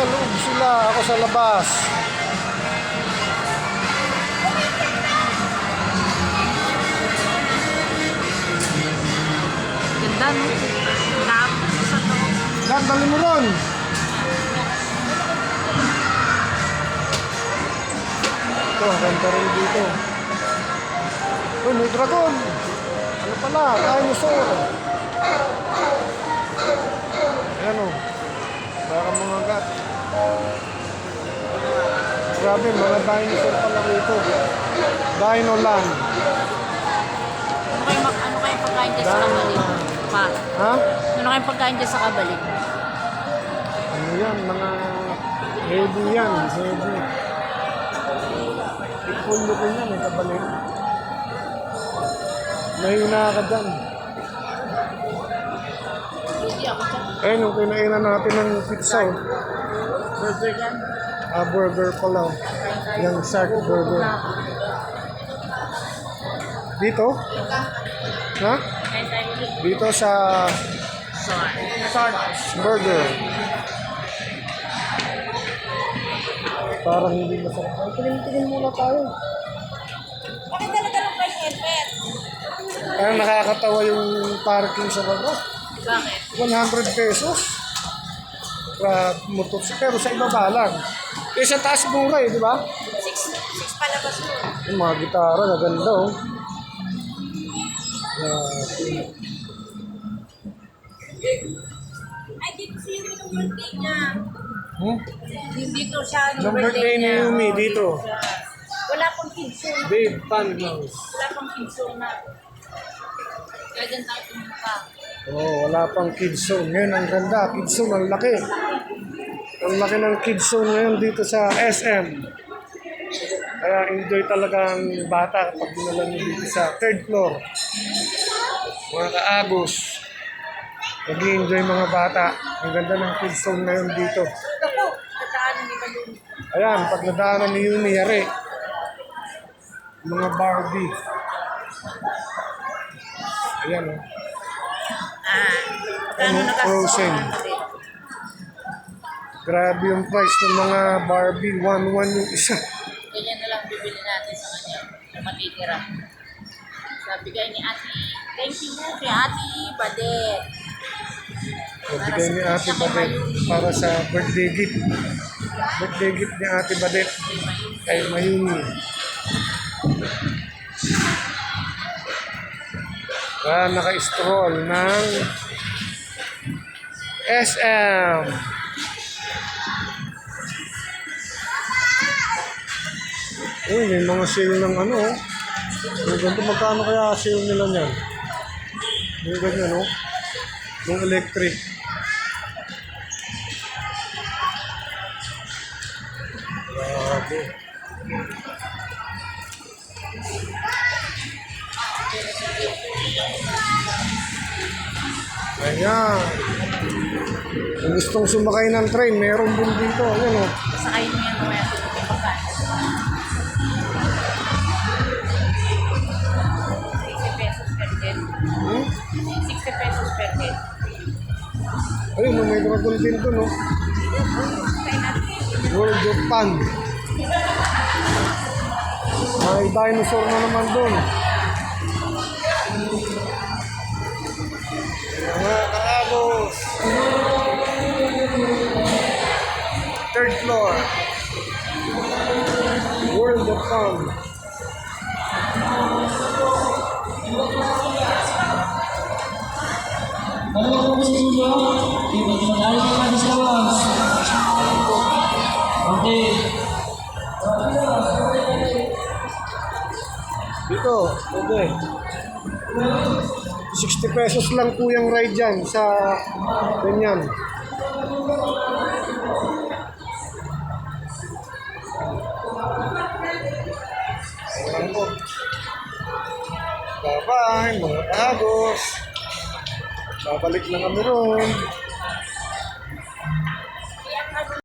ako sa labas. Ganda, no? Tapos sa loob. Dan, dali mo ron. Ito, ganda rin dito. Uy, may dragon. Ano pala? Dinosaur. Ayan o. Baka mga gat. Grabe, mga dinosaur pala rito. Dino Land. Ano kayo, mag, ano kayo pagkain dyan sa kabalik? Pa. Ha? Ano kayo pagkain dyan sa kabalik? Ano yan? Mga heavy yan. Heavy. Ipulo ko yan. May kabalik. Mahina ka dyan. Ayun, yung kinainan natin ng pizza. oh. Burger yan. Ah, burger pala. oh. Yung shark burger. Dito? Ha? Dito sa Sarge. burger. Parang hindi masarap. Ay, tingin-tingin muna tayo. Bakit talaga ng price effect? Parang nakakatawa yung parking sa baba. Bakit? 100 pesos. Para motor. Pero sa ibaba lang. Eh sa taas mura eh, di ba? Six, six palabas mo. Yung mga gitara, naganda oh. Ah, Ay, dito siya yung birthday niya. hmm? Dito siya yung Yung birthday ni Yumi dito. Wala pang kids na. Babe Panhouse. Wala pang kids na. Kaya dyan tayo pumunta. Oh, wala pang kids zone. Ngayon ang ganda. Kids zone, ang laki. Ang laki ng kids zone ngayon dito sa SM. Kaya enjoy talaga ang bata kapag dinala niyo dito sa third floor. Mga kaagos. Nag-enjoy mga bata. Ang ganda ng kids zone ngayon dito. Ayan, pag nadaanan ni Yumi, yari. Mga Barbie. Ayan oh. Ah, Ano, frozen. Grabe yung price ng mga Barbie. 1-1 yung isa. Ganyan na lang bibili natin sa kanya. Yung matitira. Sabi kayo ni Ate, thank you kay Ate Badet. Bigay ni Ate Badet para sa birthday gift. Birthday gift ni Ate Badet kay Mayumi. Kaya naka-stroll ng SM. Uy, may mga sale ng ano. oh. Yung ganito, magkano kaya sale nila niyan? Yung ganyan, no? Yung electric. Grabe. Ayan. Kung gustong sumakay ng train, meron din dito. Ayan o. Sakay mo yan mamaya sa mga pagkain. 60 pesos per head. Hmm? 60 pesos per head. Ayun, oh, may dragon din doon, no? Kaya natin. World of Fun. May dinosaur na naman doon. Mga kaagos. Third floor. World of Fun. Ano po po sa inyo? Iba din mag-aari kayo mga sa labas. Okay. 60 pesos lang po yung ride dyan sa ganyan. Ayan po. Bye-bye mga agos. Babalik na kami ron.